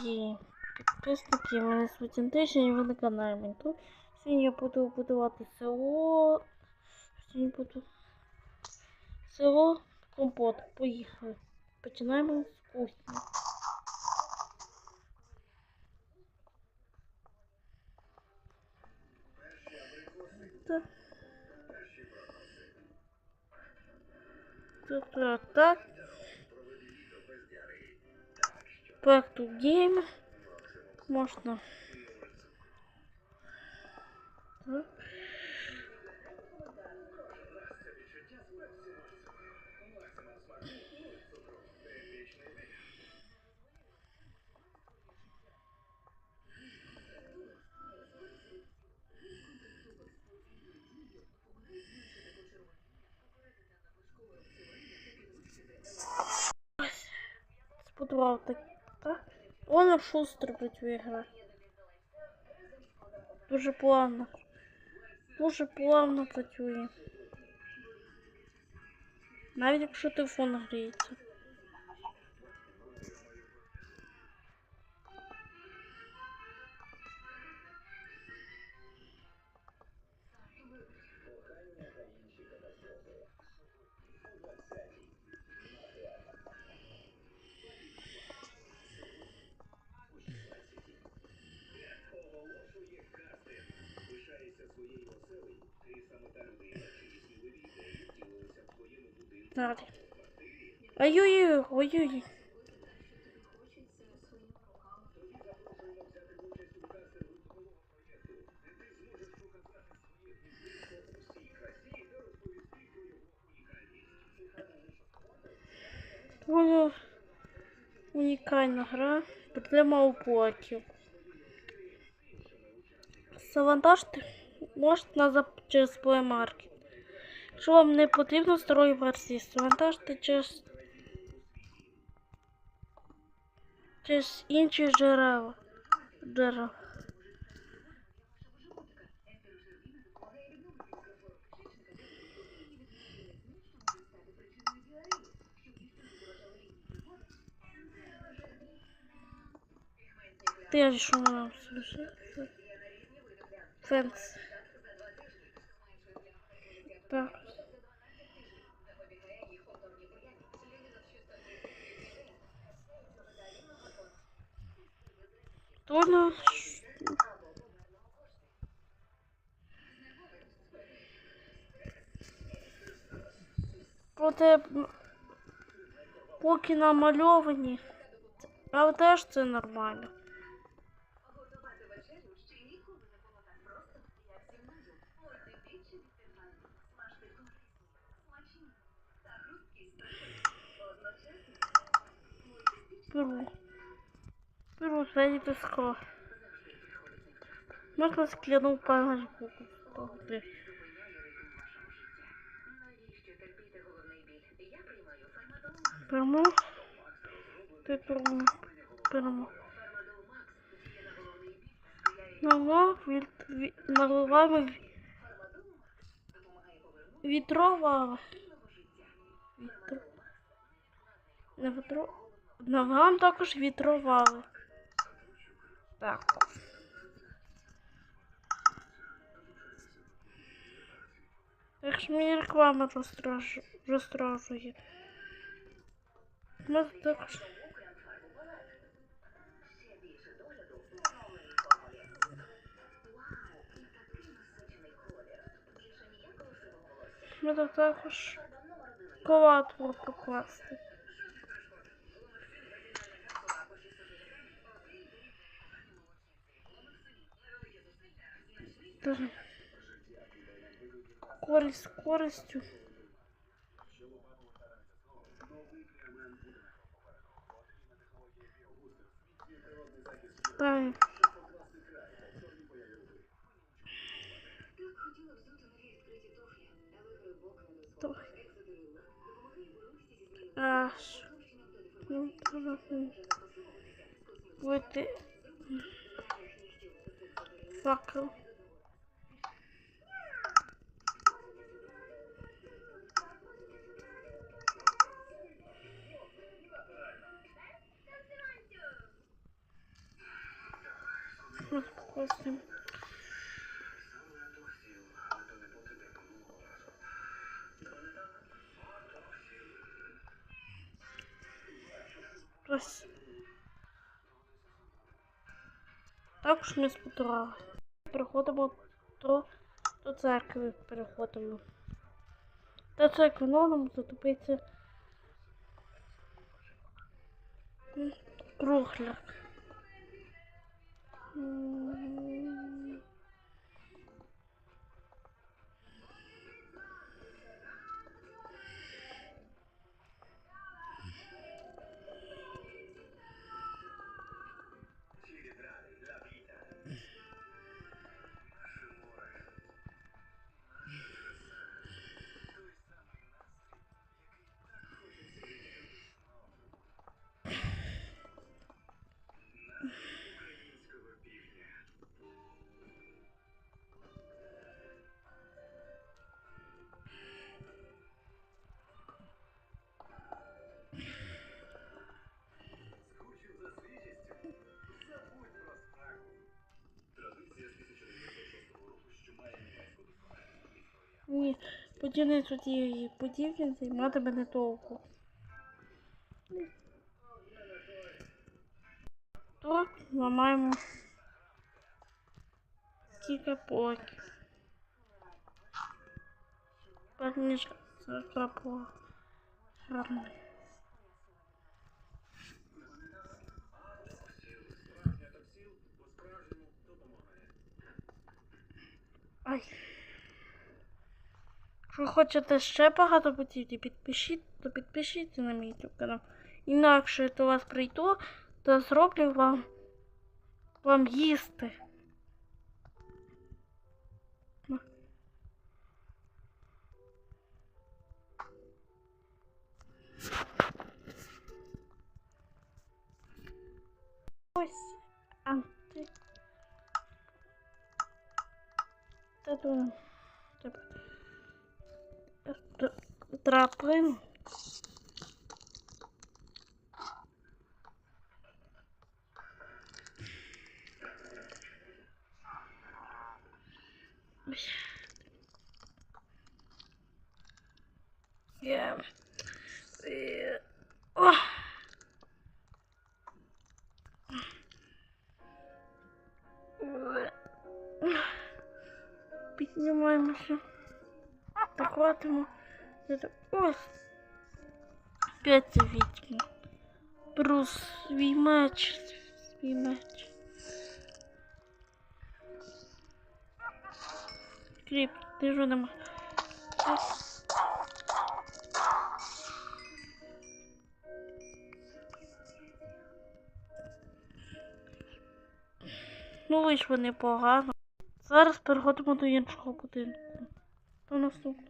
Підписники, мене звуть Антишин, і ви на каналі Мінту. Сьогодні я буду будувати село. Сьогодні буду село компот. Поїхали. Починаємо з кухні. Так. Так, так, так. Back to game. Можна. Так. Сподобав так. Вона шустро игра. Дуже плавно. Дуже плавно працює. Навіть якщо телефон гріється. Далі. Ой-ой-ой, ой-ой. Воно унікальна гра для малоплатів. Завантажити можна через Play Market. Якщо вам не потрібно старої версії, завантажте через, через інші джерела. джерела. Ти що нам слушай? Фенс. Так. Толя. Проте поки намальовані, але теж це нормально. Беру. Беру до скла. Можна скляну фармадол. Беремо. Ти беремо. Беремо. Фармадол Макс діє на головний біль, сприяє Нова від, від, наливаємо вітрова. Вітро. Наливаємо також вітровали. Так. Так ж мені реклама розстраж... розстражує. Ми також. Ще більше догляду в новій туфлі, але грибок не То- дозволив. Екзодерила. Допомогли боротися зі своїм Аж. розчином антидефективним. Ну, треба Вже застосовуватися. вийти факел. Розпустимо. Ось. Також ми спотурали. Переходимо до, до церкви. Переходимо. До церкви ну, нам затопиться м, кругляк. Будівництво цієї будівлі займатиме недовго. Тут ми маємо кілька блоків. Це крапла. Гарно. Ай. Якщо хочете ще багато будівлі, підпишіть, то підпишіться на мій YouTube канал. Інакше до вас прийду, то зроблю вам вам їсти. Ось анти. Та думаю. Е, О! Піднімаємося. Захватимо. Ось. Опять ця відьма. Брус, свій меч. Свій меч. Кріп, ти ж нема. Ну, вийшло непогано. Зараз переходимо до іншого будинку. До наступного.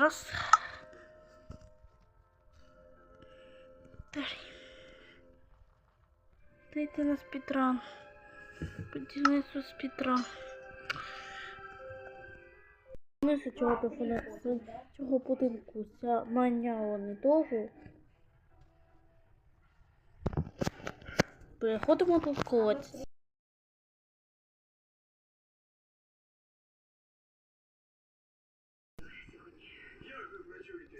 Раз. Три. Дайте на спідран. Подільницю спідран. Ми з цього телефона, з цього будинку ця маняла недовго. Переходимо до колодязь.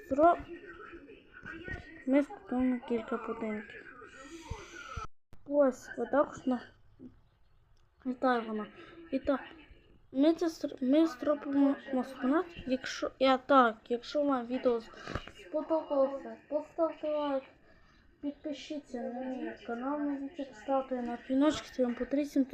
Зро... Ми спитаємо кілька будинків. Ось, отак на... Вітаю вона. І так, ми це ми зробимо масконат. Якщо я так, якщо вам відео сподобалося, поставте лайк, підпишіться на мій канал, не ставте на дзвіночки, це вам потрібно,